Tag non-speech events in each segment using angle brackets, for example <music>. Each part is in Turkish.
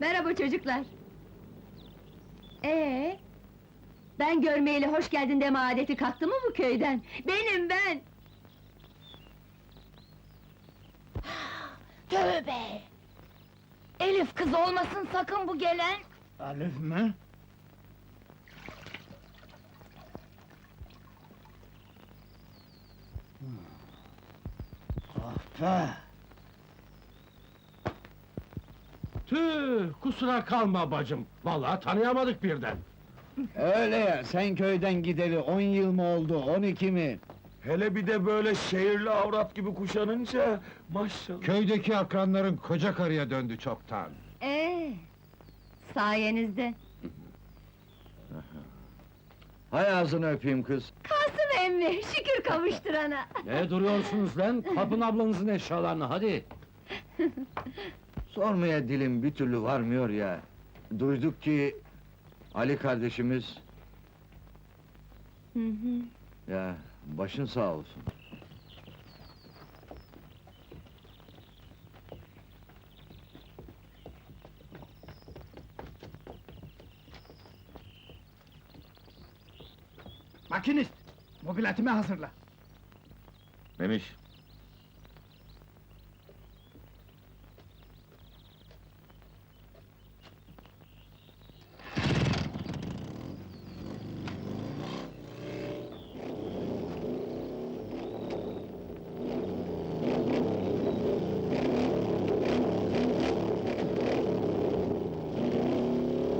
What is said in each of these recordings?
Merhaba çocuklar. Ee, ben görmeyeli hoş geldin deme adeti kalktı mı bu köyden? Benim ben! <gasps> Tövbe! Elif kız olmasın sakın bu gelen! Alif mi? Ah be! Tüh, kusura kalma bacım. Vallahi tanıyamadık birden. Öyle ya, sen köyden gideli on yıl mı oldu, on iki mi? Hele bir de böyle şehirli avrat gibi kuşanınca maşallah. Köydeki akranların koca karıya döndü çoktan. Ee, sayenizde. Hay ağzını öpeyim kız. Kasım emmi, şükür kavuşturana. Ne duruyorsunuz lan? Kapın ablanızın eşyalarını, hadi! <laughs> Sormaya dilim bir türlü varmıyor ya. Duyduk ki Ali kardeşimiz Hı hı. ya başın sağ olsun. Makinist, mobiletimi hazırla. Memiş,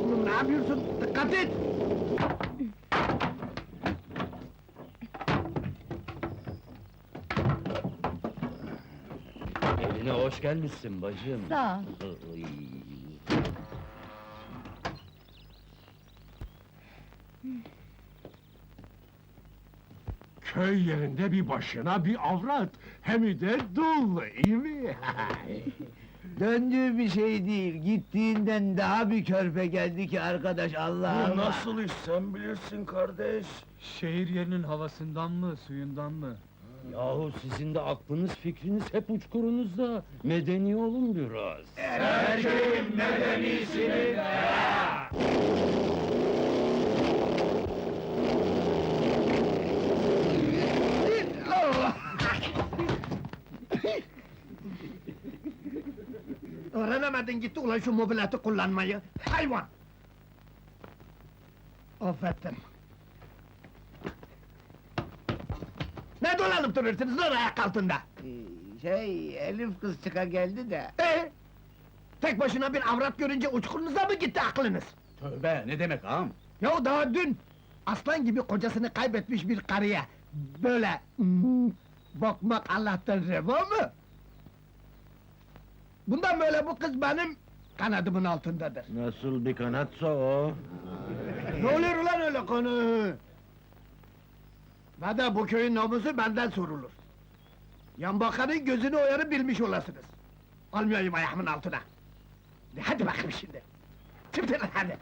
Oğlum ne yapıyorsun? Dikkat et! Evine hoş gelmişsin bacım. Sağ ol. Köy yerinde bir başına bir avrat, hem de dul, iyi mi? <laughs> Döndüğü bir şey değil, gittiğinden daha bir körpe geldi ki arkadaş Allah bu Allah! nasıl iş sen bilirsin kardeş. Şehir yerinin havasından mı, suyundan mı? Yahu sizin de aklınız fikriniz hep uçkurunuzda. Medeni olun biraz. Öğrenemedin gitti ulan şu mobileti kullanmayı. Hayvan! Affettim. Ne dolanıp duruyorsunuz lan ayak altında? Şey, Elif kız çıka geldi de... Ee? Tek başına bir avrat görünce uçkurunuza mı gitti aklınız? Tövbe, ne demek ağam? Ya daha dün aslan gibi kocasını kaybetmiş bir karıya böyle hmm, bakmak Allah'tan reva mı? Bundan böyle bu kız benim kanadımın altındadır. Nasıl bir kanatsa o? ne oluyor ulan öyle konu? Ve de bu köyün namusu benden sorulur. Yan bakanın gözünü oyarı bilmiş olasınız. Almayayım ayağımın altına. Hadi bakayım şimdi. Çıktın hadi.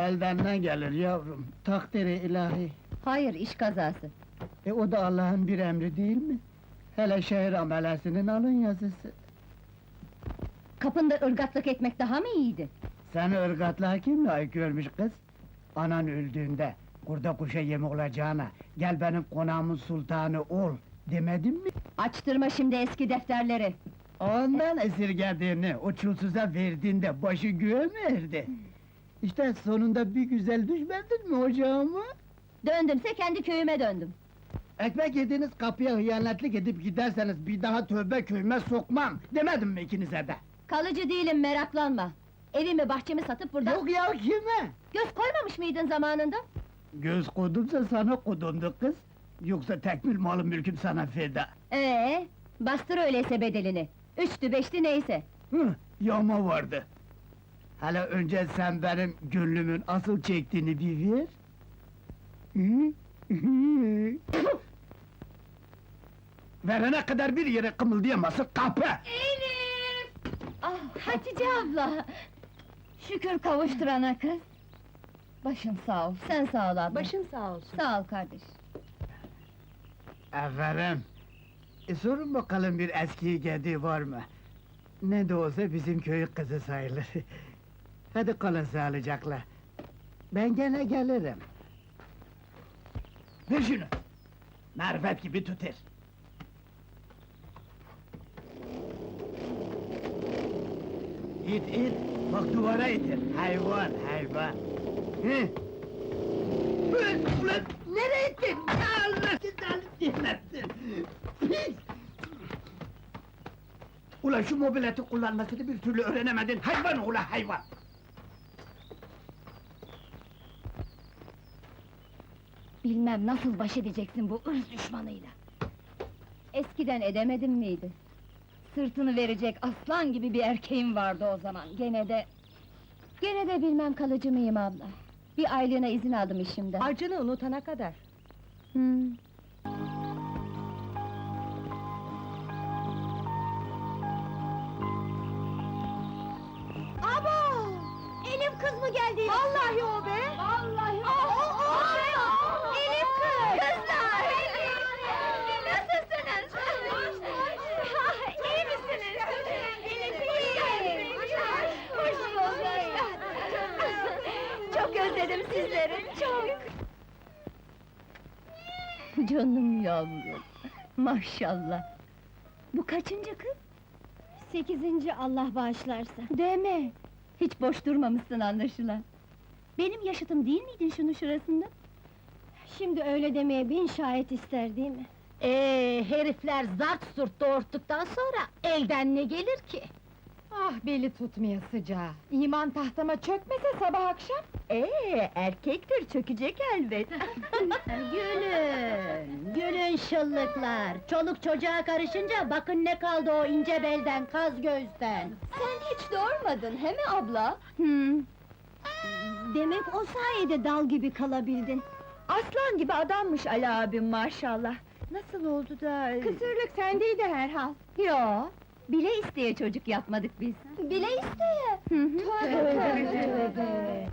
Elden ne gelir yavrum? Takdiri ilahi. Hayır, iş kazası. E o da Allah'ın bir emri değil mi? Hele şehir amelesinin alın yazısı. Kapında ırgatlık etmek daha mı iyiydi? Seni ırgatlığa kim layık görmüş kız? Anan öldüğünde, kurda kuşa yem olacağına, gel benim konağımın sultanı ol, demedim mi? Açtırma şimdi eski defterleri. Ondan esirgediğini, o çulsuza verdiğinde başı göğe mi erdi? İşte sonunda bir güzel düşmedin mi ocağıma? Döndümse kendi köyüme döndüm. Ekmek yediğiniz kapıya hıyanetlik edip giderseniz bir daha tövbe köyüme sokmam, demedim mi ikinize de? Kalıcı değilim, meraklanma. Evimi bahçemi satıp burada... Yok ya kime? Göz koymamış mıydın zamanında? Göz kodumsa sana kodumdu kız. Yoksa tekmil malım mülküm sana feda. Ee, bastır öyleyse bedelini. Üçtü beşti neyse. Hı, yağma vardı. Hele önce sen benim gönlümün asıl çektiğini bir ver. Verene kadar bir yere kımıldayamasın, kapı! Elif! Ah, Hatice abla! Şükür kavuşturana kız. Başın sağ ol, sen sağ ol abla. Başın sağ olsun. Sağ ol kardeş. Efendim, e, sorun bakalım bir eski geldiği var mı? Ne de olsa bizim köy kızı sayılır. <laughs> Hadi kalın sağlıcakla. Ben gene gelirim. Ver şunu! Marifet gibi tutar. İt it, bak duvara itir. Hayvan, hayvan. Hı? Ulan, ulan, nereye gittin? Allah sizden dinlesin! Pis! Ulan şu mobileti kullanmasını bir türlü öğrenemedin, hayvan ulan hayvan! Bilmem nasıl baş edeceksin bu ırz düşmanıyla. Eskiden edemedin miydi? Sırtını verecek aslan gibi bir erkeğim vardı o zaman. Gene de... Gene de bilmem kalıcı mıyım abla. Bir aylığına izin aldım işimden. Acını unutana kadar. Hmm. Abo! Elif kız mı geldi? Vallahi o be! Vallahi o! O, o, o, Elif kız! Kızlar! Nasılsınız? İyi misiniz? Elif iyi! Hoş bulduk! Çok özledim sizleri, çok! <laughs> Canım yavrum, maşallah! Bu kaçıncı kız? Sekizinci Allah bağışlarsa. Deme! Hiç boş durmamışsın anlaşılan. Benim yaşıtım değil miydin şunun şurasında? Şimdi öyle demeye bin şahit ister değil mi? Ee, herifler zart surt doğurttuktan sonra elden ne gelir ki? Ah beli tutmaya sıcağı. İman tahtama çökmese sabah akşam. Ee, erkektir, çökecek elbet. <laughs> Gülün, gülün şıllıklar! Çoluk çocuğa karışınca bakın ne kaldı o ince belden, kaz göğüsten! Sen hiç doğurmadın, he mi abla? Hmm. Demek o sayede dal gibi kalabildin. Aslan gibi adammış Ali abim maşallah. Nasıl oldu da... Kısırlık sendeydi herhal. Yo, bile isteye çocuk yapmadık biz. Bile isteye! Tövbe, tövbe.